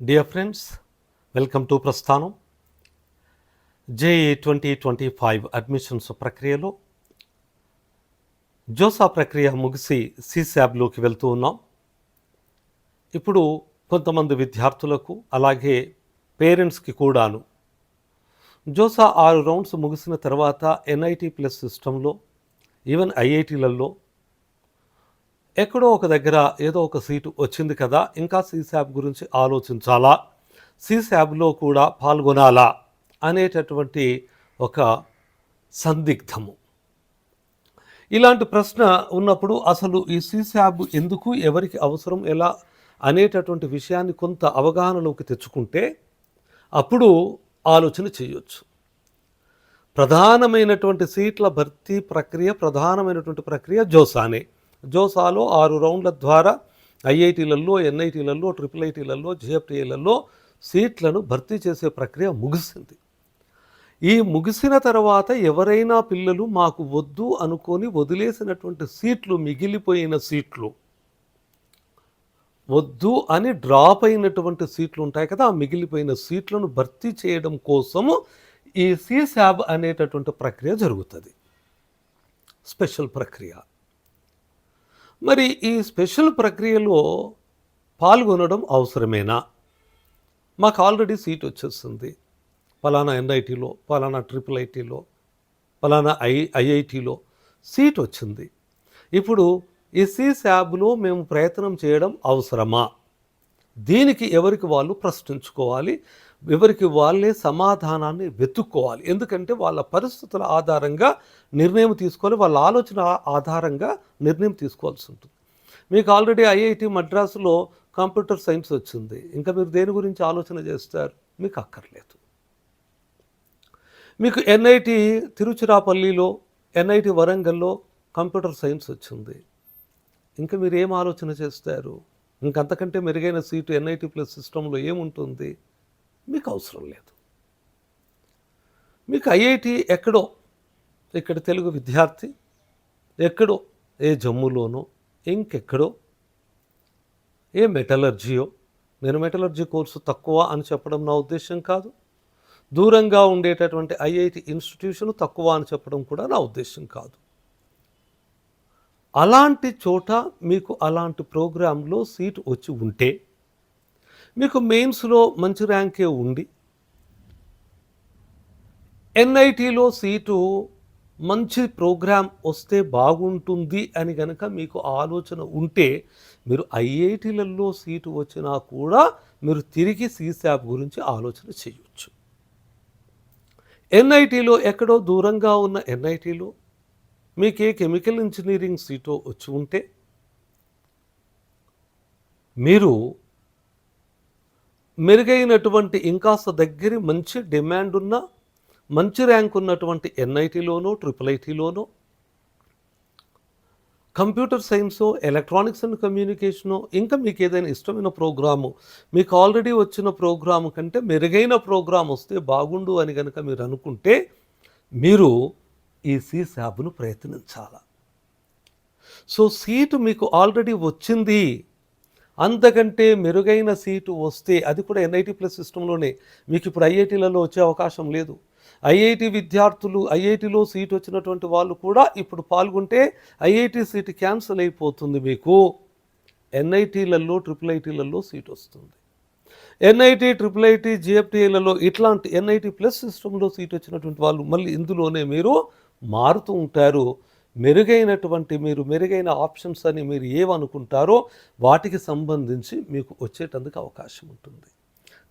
Dear friends welcome to Prasthanam JEE twenty twenty five admissions ప్రక్రియలో JoSAA ప్రక్రియ ముగిసి సిశాబ్లోకి వెళ్తూ ఉన్నాం. ఇప్పుడు కొంతమంది విద్యార్థులకు అలాగే పేరెంట్స్కి కూడాను జోసా ఆరు రౌండ్స్ ముగిసిన తర్వాత ఎన్ఐటి ప్లస్ సిస్టంలో ఈవెన్ ఐఐటీలలో ఎక్కడో ఒక దగ్గర ఏదో ఒక సీటు వచ్చింది కదా ఇంకా సీశాబ్ గురించి ఆలోచించాలా? సీశాబ్లో కూడా పాల్గొనాలా? అనేటటువంటి ఒక సందిగ్ధము. ఇలాంటి ప్రశ్న ఉన్నప్పుడు అసలు ఈ సీశాబ్ ఎందుకు ఎవరికి అవసరం ఎలా అనేటటువంటి విషయాన్ని కొంత అవగాహనలోకి తెచ్చుకుంటే అప్పుడు ఆలోచన చేయొచ్చు. ప్రధానమైనటువంటి సీట్ల భర్తీ ప్రక్రియ ప్రధానమైనటువంటి ప్రక్రియ జోసానే. జోసాలో ఆరు రౌండ్ల ద్వారా ఐఐటీలలో ఎన్ఐటీలలో ట్రిపుల్ ఐటీలలో జిఎఫ్టీలలో సీట్లను భర్తీ చేసే ప్రక్రియ ముగిసింది. ఈ ముగిసిన తర్వాత ఎవరైనా పిల్లలు మాకు వద్దు అనుకొని వదిలేసినటువంటి సీట్లు మిగిలిపోయిన సీట్లు. వద్దు అని డ్రాప్ అయినటువంటి సీట్లు ఉంటాయి కదా ఆ మిగిలిపోయిన సీట్లను భర్తీ చేయడం కోసము ఈ సీశాబ్ అనేటటువంటి ప్రక్రియ జరుగుతుంది. స్పెషల్ ప్రక్రియ. మరి ఈ స్పెషల్ ప్రక్రియలో పాల్గొనడం అవసరమేనా? మాకు ఆల్రెడీ సీట్ వచ్చేస్తుంది. పలానా ఎన్ఐటీలో పలానా ట్రిపుల్ ఐటీలో పలానా ఐ ఐఐటీలో సీట్ వచ్చింది. ఇప్పుడు ఈ శాబ్లో మేము ప్రయత్నం చేయడం అవసరమా? దీనికి ఎవరికి వాళ్ళు ప్రశ్నించుకోవాలి ఎవరికి వాళ్ళే సమాధానాన్ని వెతుక్కోవాలి. ఎందుకంటే వాళ్ళ పరిస్థితుల ఆధారంగా నిర్ణయం తీసుకోవాలి వాళ్ళ ఆలోచన ఆధారంగా నిర్ణయం తీసుకోవాల్సి ఉంటుంది. మీకు ఆల్రెడీ ఐఐటి మద్రాసులో కంప్యూటర్ సైన్స్ వచ్చింది. ఇంకా మీరు దేని గురించి ఆలోచన చేస్తారు? మీకు అక్కర్లేదు. మీకు ఎన్ఐటి తిరుచిరాపల్లిలో ఎన్ఐటి వరంగల్లో కంప్యూటర్ సైన్స్ వచ్చింది. ఇంకా మీరు ఏం ఆలోచన చేస్తారు? ఇంకంతకంటే మెరుగైన సీటు ఎన్ఐటి ప్లస్ సిస్టంలో ఏముంటుంది? మీకు అవసరం లేదు. మీకు ఐఐటి ఎక్కడో ఇక్కడ తెలుగు విద్యార్థి ఎక్కడో ఏ జమ్ములోనో ఇంకెక్కడో ఏ మెటలర్జీయో నేను మెటలర్జీ కోర్సు తక్కువ అని చెప్పడం నా ఉద్దేశం కాదు. దూరంగా ఉండేటటువంటి ఐఐటి ఇన్స్టిట్యూషన్ తక్కువ అని చెప్పడం కూడా నా ఉద్దేశం కాదు. అలాంటి చోట మీకు అలాంటి ప్రోగ్రాంలో సీట్ వచ్చి ఉంటే మీకు మెయిన్స్లో మంచి ర్యాంకే ఉండి ఎన్ఐటీలో సీటు మంచి ప్రోగ్రాం వస్తే బాగుంటుంది అని కనుక మీకు ఆలోచన ఉంటే మీరు ఐఐటీలలో సీటు వచ్చినా కూడా మీరు తిరిగి సీశాప్ గురించి ఆలోచన చేయొచ్చు. ఎన్ఐటీలో ఎక్కడో దూరంగా ఉన్న ఎన్ఐటీలో మీకు ఏ కెమికల్ ఇంజనీరింగ్ సీటో వచ్చి ఉంటే మీరు మెరుగైనటువంటి ఇంకాస్త దగ్గర మంచి డిమాండ్ ఉన్న మంచి ర్యాంక్ ఉన్నటువంటి ఎన్ఐటీలోనో ట్రిపుల్ ఐటీలోనో కంప్యూటర్ సైన్సో ఎలక్ట్రానిక్స్ అండ్ కమ్యూనికేషనో ఇంకా మీకు ఏదైనా ఇష్టమైన ప్రోగ్రాము మీకు ఆల్రెడీ వచ్చిన ప్రోగ్రాము కంటే మెరుగైన ప్రోగ్రామ్ వస్తే బాగుండు అని కనుక మీరు అనుకుంటే మీరు ఈ సి శాబును ప్రయత్నించాలి? సో సీటు మీకు ఆల్రెడీ వచ్చింది. అంతకంటే మెరుగైన సీటు వస్తే అది కూడా ఎన్ఐటి ప్లస్ సిస్టంలోనే. మీకు ఇప్పుడు ఐఐటీలలో వచ్చే అవకాశం లేదు. ఐఐటి విద్యార్థులు ఐఐటిలో సీట్ వచ్చినటువంటి వాళ్ళు కూడా ఇప్పుడు పాల్గొంటే ఐఐటి సీట్ క్యాన్సిల్ అయిపోతుంది మీకు. ఎన్ఐటీలలో ట్రిపుల్ ఐటీలలో సీట్ వస్తుంది. ఎన్ఐటి ట్రిపుల్ ఐటీ జిఎఫ్టీలలో ఇట్లాంటి ఎన్ఐటి ప్లస్ సిస్టంలో సీట్ వచ్చినటువంటి వాళ్ళు మళ్ళీ ఇందులోనే మీరు మారుతూ ఉంటారు. మెరుగైనటువంటి మీరు మెరుగైన ఆప్షన్స్ అని మీరు ఏమనుకుంటారో వాటికి సంబంధించి మీకు వచ్చేటందుకు అవకాశం ఉంటుంది.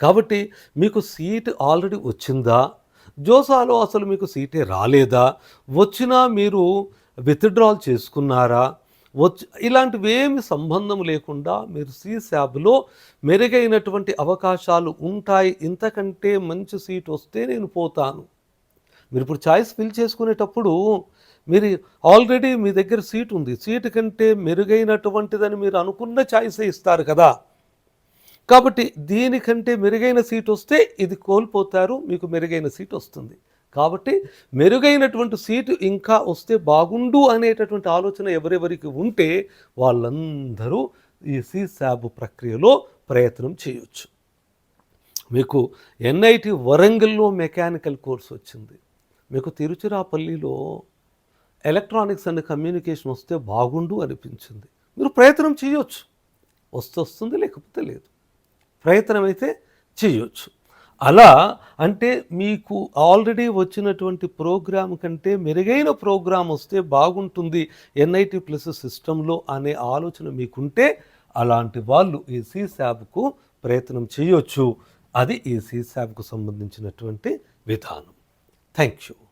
కాబట్టి మీకు సీట్ ఆల్రెడీ వచ్చిందా? జోసాలో అసలు మీకు సీటే రాలేదా? వచ్చినా మీరు విత్డ్రాల్ చేసుకున్నారా? వచ్చి ఇలాంటివేమి సంబంధం లేకుండా మీరు సీశాబ్లో మెరుగైనటువంటి అవకాశాలు ఉంటాయి. ఇంతకంటే మంచి సీట్ వస్తే నేను పోతాను. మీరు ఇప్పుడు చాయిస్ ఫిల్ చేసుకునేటప్పుడు మీరు ఆల్రెడీ మీ దగ్గర సీట్ ఉంది. సీటు కంటే మెరుగైనటువంటిదని మీరు అనుకున్న ఛాయిస్ ఇస్తారు కదా. కాబట్టి దీనికంటే మెరుగైన సీట్ వస్తే ఇది కోల్పోతారు మీకు మెరుగైన సీట్ వస్తుంది. కాబట్టి మెరుగైనటువంటి సీటు ఇంకా వస్తే బాగుండు అనేటటువంటి ఆలోచన ఎవరెవరికి ఉంటే వాళ్ళందరూ ఈ సీసాబ్ ప్రక్రియలో ప్రయత్నం చేయొచ్చు. మీకు ఎన్ఐటి వరంగల్లో మెకానికల్ కోర్స్ వచ్చింది. మీకు తిరుచిరాపల్లిలో ఎలక్ట్రానిక్స్ అండ్ కమ్యూనికేషన్ వస్తే బాగుండు అనిపించింది. మీరు ప్రయత్నం చేయొచ్చు. వస్తే వస్తుంది లేకపోతే లేదు. ప్రయత్నం అయితే చేయొచ్చు. అలా అంటే మీకు ఆల్రెడీ వచ్చినటువంటి ప్రోగ్రాం కంటే మెరుగైన ప్రోగ్రాం వస్తే బాగుంటుంది ఎన్ఐటి ప్లస్ సిస్టంలో అనే ఆలోచన మీకుంటే అలాంటి వాళ్ళు ఈ సీసాబ్కు ప్రయత్నం చేయొచ్చు. అది ఈ సీసాబ్కు సంబంధించినటువంటి విధానం. Thank you.